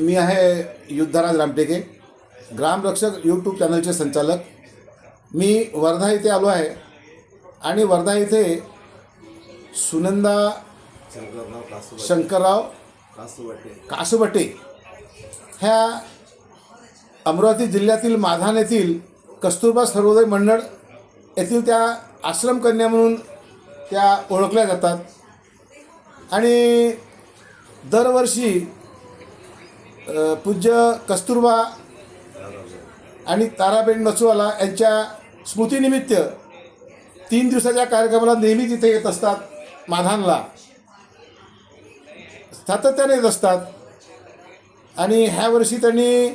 मी आहे युद्धराज रामटेके ग्रामरक्षक यूट्यूब चॅनलचे संचालक. मी वर्धा इथे आलो आहे आणि वर्धा इथे सुनंदा शंकरराव कासू शंकरराव कासुबटे ह्या अमरावती जिल्ह्यातील माधान येथील कस्तुरबा सर्वोदय मंडळ येथील त्या आश्रमकन्या म्हणून त्या ओळखल्या जातात. आणि दरवर्षी पूज्य कस्तुरबा आणि ताराबेन नसुवाला यांच्या स्मृतीनिमित्त तीन दिवसाच्या कार्यक्रमाला नेहमी तिथे येत असतात माधानला. सातत्याने येत असतात. आणि ह्या वर्षी त्यांनी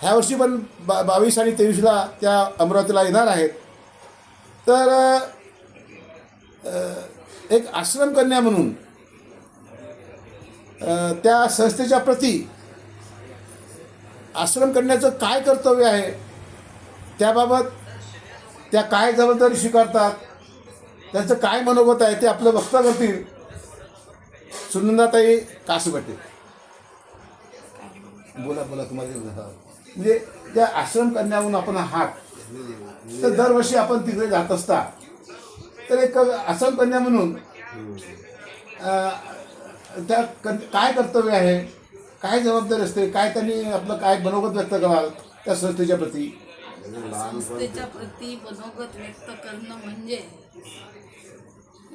ह्या वर्षी पण बा बावीस आणि तेवीसला त्या अमरावतीला येणार आहेत. तर एक आश्रमकन्या म्हणून त्या संस्थेच्या प्रती आश्रम करण्याचं काय कर्तव्य आहे? त्याबाबत त्या काय जबाबदारी स्वीकारतात? त्यांचं काय मनोगत आहे ते आपलं वक्ता करतील. सुनंदाताई कासुबटे बोला बोला तुम्हाला म्हणजे त्या आश्रम कन्या आपण हात तर दरवर्षी आपण तिकडे जात असता तर एक आश्रम कन्या म्हणून त्या काय कर्तव्य आहे? काय जबाबदारी असते काय त्यांनी आपलं काय मनोगत व्यक्त कराल त्या संस्थेच्या प्रती? संस्थेच्या प्रती मनोगत व्यक्त करणं म्हणजे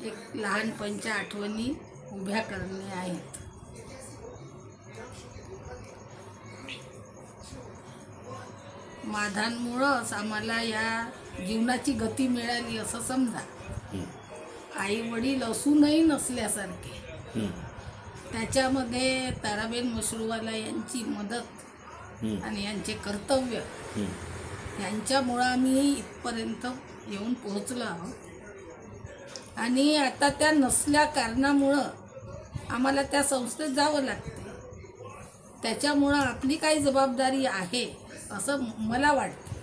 एक लहानपणच्या आठवणी उभ्या करणे आहेत. माधांमुळंच आम्हाला या जीवनाची गती मिळाली असं समजा. आई वडील असूनही नसल्यासारखे. त्याच्यामध्ये ताराबेन मशरूवाला यांची मदत आणि यांचे कर्तव्य. यांच्यामुळं आम्ही इथपर्यंत येऊन पोहोचलो आहोत. आणि आता त्या नसल्या कारणामुळं आम्हाला त्या संस्थेत जावं लागते त्याच्यामुळं आपली काही जबाबदारी आहे असं मला वाटतं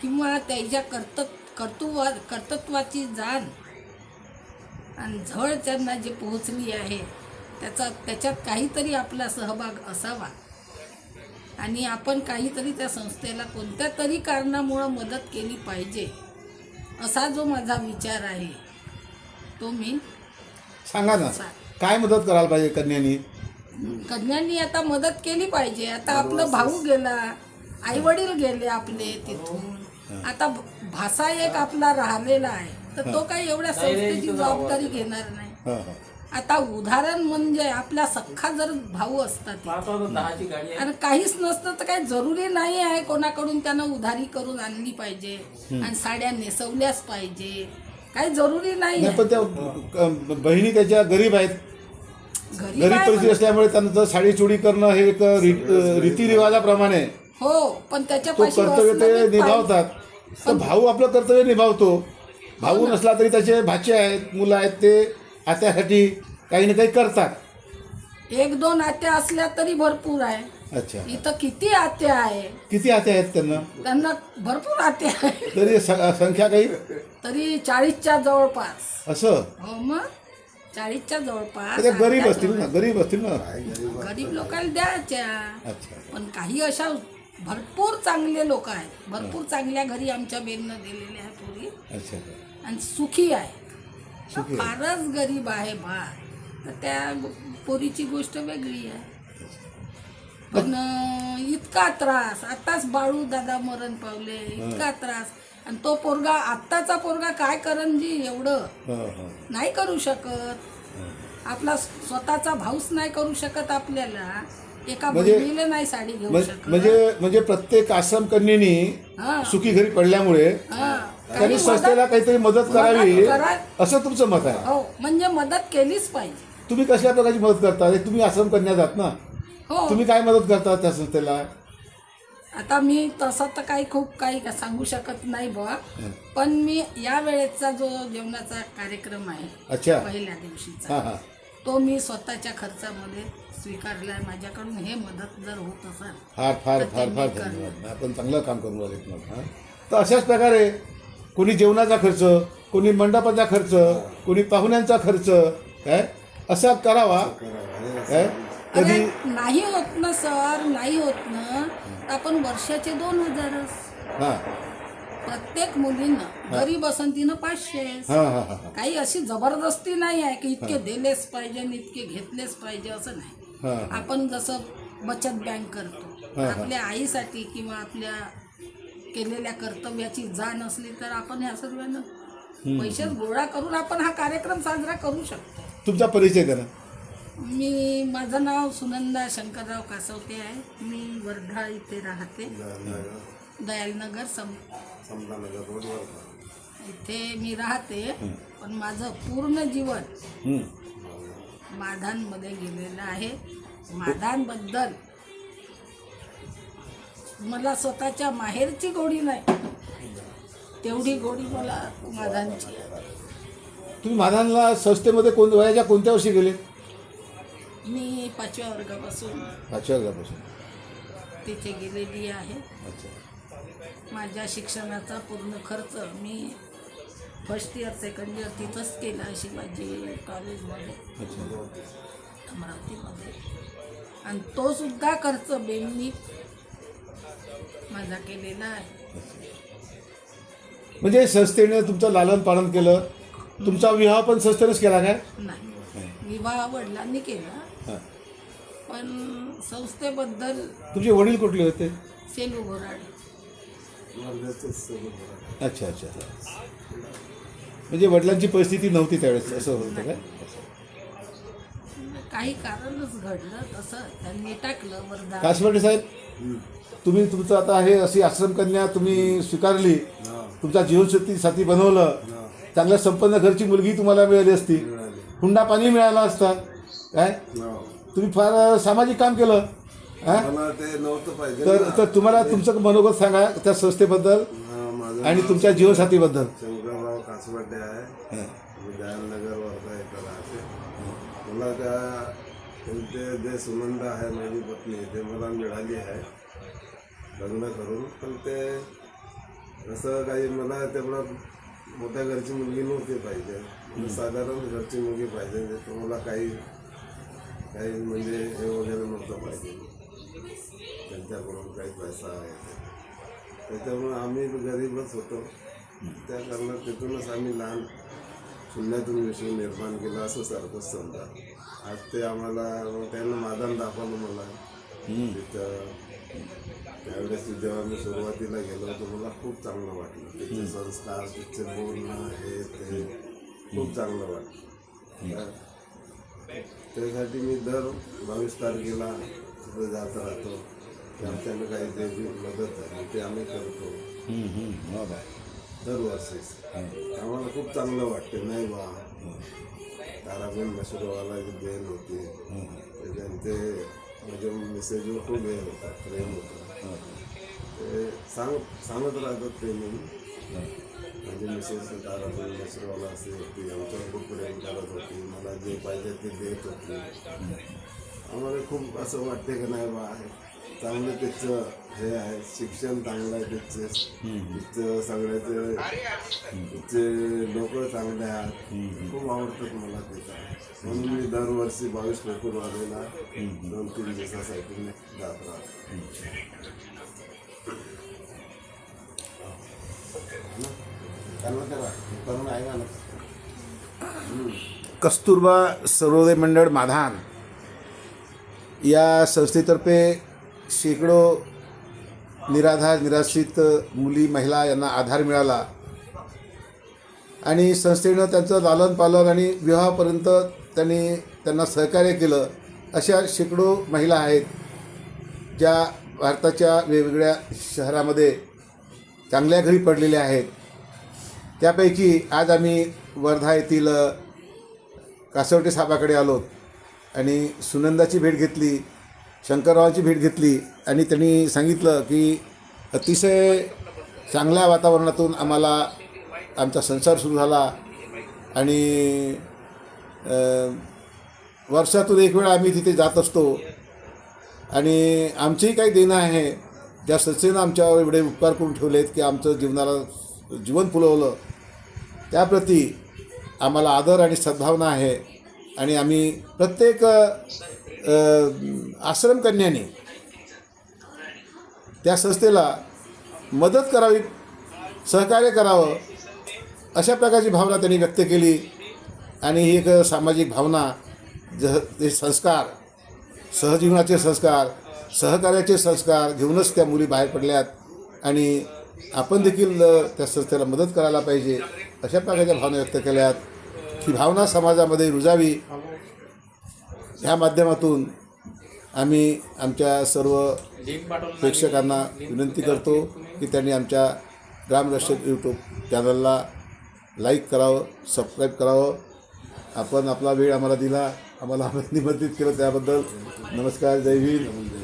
किंवा त्याच्या कर्त कर्तृत्वा कर्तृत्वाची जाण आणि झळ त्यांना जे पोहोचली आहे त्याचा त्याच्यात काहीतरी आपला सहभाग असावा. आणि आपण काहीतरी त्या संस्थेला कोणत्या तरी कारणामुळं मदत केली पाहिजे असा जो माझा विचार आहे तो मी सांगा ना काय मदत करायला पाहिजे कन्यांनी? कन्यांनी आता मदत केली पाहिजे. आता आपलं भाऊ गेला आई वडील गेले आपले तिथून. आता भाषा एक आपला राहिलेला आहे तर तो काही एवढ्या संस्थेची जबाबदारी घेणार नाही. आता उदाहरण म्हणजे आपला सख्खा जर भाऊ असतात आणि काहीच नसतं तर काही जरुरी नाही आहे कोणाकडून त्यानं उधारी करून आणली पाहिजे आणि साड्या नेसवल्याच पाहिजे. काही जरुरी नाही नाही आहे. पण त्या अ, बहिणी त्याच्या गरीब आहेत. गरीब परिस्थिती असल्यामुळे त्यांचं साडी चोडी करणं हे एक री- रीतिरिवाजाप्रमाणे हो पण त्याच्या कर्तव्य ते निभावतात. तर भाऊ आपलं कर्तव्य निभावतो. भाऊ नसला तरी त्याचे भाचे आहेत मुलं आहेत ते आत्यासाठी काही ना काही करतात. एक दोन आत्या असल्या तरी भरपूर आहे. अच्छा. इथं किती आत्या आहे? किती आत्या आहेत त्यांना? त्यांना भरपूर आत्या आहे तरी स- संख्या काही? तरी चाळीसच्या जवळपास. असं? हो मग चाळीसच्या जवळपास तर त्या गरीब आत्या असतील ना गरीब असतील ना. गरीब लोकांना द्यायच्या. अच्छा. पण काही अशा भरपूर चांगले लोक आहेत. भरपूर चांगल्या घरी आमच्या बेननं दिलेले आहे पोरी. अच्छा. आणि सुखी आहे. सुखी आहे. फारच गरीब आहे बा तर त्या पोरीची गोष्ट वेगळी आहे. पण अं, इतका त्रास. आताच बाळू दादा मरण पावले. इतका त्रास. आणि तो पोरगा आत्ताचा पोरगा काय करण जी एवढं? हां हां. नाही करू शकत. आपला स्वतःचा भाऊच नाही करू शकत आपल्याला. एका म्हणजे- बहिणीला नाही साडी घेऊ म्हण- शकत. म्हणजे म्हणजे प्रत्येक आश्रम कन्येनी हा, सुखी घरी पडल्यामुळे हा. त्यांनी संस्थेला काहीतरी मदत करावी करा- असं तुमचं मत आहे? हो म्हणजे मदत केलीच पाहिजे. तुम्ही कसल्या प्रकारची मदत करता? हे तुम्ही आश्रम कन्या जात ना? हो. तुम्ही काय मदत करता त्या संस्थेला? आता मी तसं तर काही खूप काही सांगू शकत नाही बुवा. पण मी या वेळेचा जो जेवणाचा कार्यक्रम आहे अच्छा. पहिल्या दिवशीचा हां हां. तो मी स्वतःच्या खर्चामध्ये स्वीकारलाय माझ्याकडून. हे मदत जर होत असेल फार फार फार फार. धन्यवाद. आपण चांगलं काम करून हां. तर अशाच प्रकारे कोणी जेवणाचा खर्च कोणी मंडपाचा खर्च कोणी पाहुण्यांचा खर्च काय असा करावा. काय कधी नाही होत ना सर नाही होत ना. आपण वर्षाचे दोन हजारच हां. प्रत्येक मुलीनं गरीब असन तिनं पाचशे हां हां हां हां. काही अशी जबरदस्ती नाही आहे की इतके दिलेच पाहिजे आणि इतके घेतलेच पाहिजे असं नाही. हां. आपण जसं बचत बँक करतो हा, हा. आपल्या आईसाठी किंवा आपल्या केलेल्या कर्तव्याची जाण असली तर आपण ह्या सर्वांना पैसे गोळा करून आपण हा कार्यक्रम साजरा करू शकतो. तुमचा परिचय करा. मी माझं नाव सुनंदा शंकरराव कासवते आहे. मी वर्धा इथे राहते. दयालनगर. सम इथे मी राहते पण माझं पूर्ण जीवन. माधानमध्ये गेलेलं आहे. माधानबद्दल मला स्वतःच्या माहेरची गोडी नाही. तेवढी गोडी मला माधानची. तुम्ही माधानला संस्थेमध्ये कोण वयाच्या कोणत्या वर्षी गेले? मी पाचव्या वर्गापासून पाचव्या वर्गापासून. तिथे गेलेली आहे. अच्छा. माझ्या शिक्षणाचा पूर्ण खर्च मी फर्स्ट इयर सेकंड इयर तिथंच केला शिवाजी कॉलेजमध्ये अच्छा. अमरावतीमध्ये. आणि तो सुद्धा खर्च बेंनी माझा केलेला आहे. म्हणजे संस्थेने तुमचं लालन पालन केलं. तुमचा विवाह पण संस्थेनेच केला काय? नाही. विवाह वडिलांनी केला. पण संस्थेबद्दल तुमचे वडील कुठले होते? सेलू होतं. अच्छा अच्छा. म्हणजे वडिलांची परिस्थिती नव्हती त्यावेळेस असं होतं काय? काही कारणच घडलं तसं. त्यांनी टाकलं वर्धा कासवाडे साहेब. तुम्ही तुमचं आता हे अशी आश्रमकन्या तुम्ही स्वीकारली तुमचा जीवनशक्ती साथी बनवलं. चांगल्या संपन्न घरची मुलगी तुम्हाला मिळाली असती. हुंडा पाणी मिळाला असता. काय? हो. तुम्ही फार सामाजिक काम केलं? मला ते नव्हतं पाहिजे तर. तर तुम्हाला तुमचं मनोगत सांगा त्या संस्थेबद्दल आणि तुमच्या जीवनसाथीबद्दल. शंकरराव कासवाटे आहे. मी दयालनगर वर्धा इथं राहते. मला त्या त्यांचे जे सुनंदा आहे माझी पत्नी ते मला मिळाली आहे. लग्न करून पण ते असं काही मला तेवढं मोठ्या घरची मुलगी नव्हती पाहिजे. म्हणजे साधारण घरची मुलगी पाहिजे जे तुम्हाला काही काही म्हणजे हे वगैरे नव्हतं पाहिजे. त्यांच्याकडून काही पैसा आहे. त्याच्यामुळे आम्ही गरीबच होतो. त्या कारणात तिथूनच आम्ही लहान शून्यातून विषय निर्माण केला असं सारखंच समजा. आज ते आम्हाला त्यांना मादान दाखवलं मला. तिथं त्यावेळेस जेव्हा मी सुरुवातीला गेलो होतो मला खूप चांगलं वाटलं. तिचे संस्कार तिचे बोलणं हे ते खूप चांगलं वाटलं. त्यासाठी मी दर बावीस तारखेला तिथं जात राहतो. की आमच्याकडे काही त्याची मदत आहे ते आम्ही करतो. हं, बा. दरवर्षीच आम्हाला खूप चांगलं वाटते नाही बा? ताराबेन मशरूवाला जी बहीण होती ते त्यांचे म्हणजे मेसेजवर खूप हे होता प्रेम होता. ते सांग सांगत राहतात ते मी माझी मिसेस ताराबेन मशरूवाला अशी होती. आमच्यावर खूप प्रेम करत होती. मला जे पाहिजे ते देत होती. आम्हाला खूप असं वाटते की नाही बा चांगलं त्याचं हे आहे शिक्षण चांगलं आहे त्याचे. तिचं सगळ्याचे तिचे लोक चांगले आहेत. खूप आवडतात मला तिथं. म्हणून मी दरवर्षी बावीस फेब्रुवारीला दोन तीन दिवसासाठी मी जात राहतो. कस्तुरबा सर्वोदय मंडळ माधान या संस्थेतर्फे शेकडो निराधार निराश्रित मुली महिला यांना आधार मिळाला. आणि संस्थेनं त्यांचं लालन पालन आणि विवाहापर्यंत त्यांनी त्यांना सहकार्य केलं. अशा शेकडो महिला आहेत ज्या भारताच्या वेगवेगळ्या शहरामध्ये चांगल्या घरी पडलेल्या आहेत. त्यापैकी आज आम्ही वर्धा येथील कासवटे साहेबाकडे आलो आणि सुनंदाची भेट घेतली. शंकररावांची भेट घेतली आणि त्यांनी सांगितलं की अतिशय चांगल्या वातावरणातून आम्हाला आमचा संसार सुरू झाला. आणि वर्षातून एक वेळा आम्ही तिथे जात असतो. आणि आमचीही काही देणं आहे. ज्या संस्थेनं आमच्यावर एवढे उपकार करून ठेवलेत की आमचं जीवनाला जीवन फुलवलं त्याप्रती आम्हाला आदर आणि सद्भावना आहे. आणि आम्ही प्रत्येक अ, आश्रम कन्याने त्या संस्थेला मदत करावी सहकार्य करावं अशा प्रकारची भावना त्यांनी व्यक्त केली. आणि ही एक सामाजिक भावना ज ते संस्कार सहजीवनाचे संस्कार सहकार्याचे संस्कार घेऊनच त्या मुली बाहेर पडल्यात. आणि आपण देखील त्या संस्थेला मदत करायला पाहिजे अशा प्रकारच्या भावना व्यक्त केल्यात. ही भावना समाजामध्ये रुजावी. ह्या माध्यमातून आम्ही आमच्या सर्व प्रेक्षकांना विनंती करतो की त्यांनी आमच्या ग्रामरक्षक यूट्यूब चॅनलला लाईक करावं सबस्क्राईब करावं. आपण आपला वेळ आम्हाला दिला आम्हाला निमंत्रित केलं त्याबद्दल. नमस्कार जय हिंद.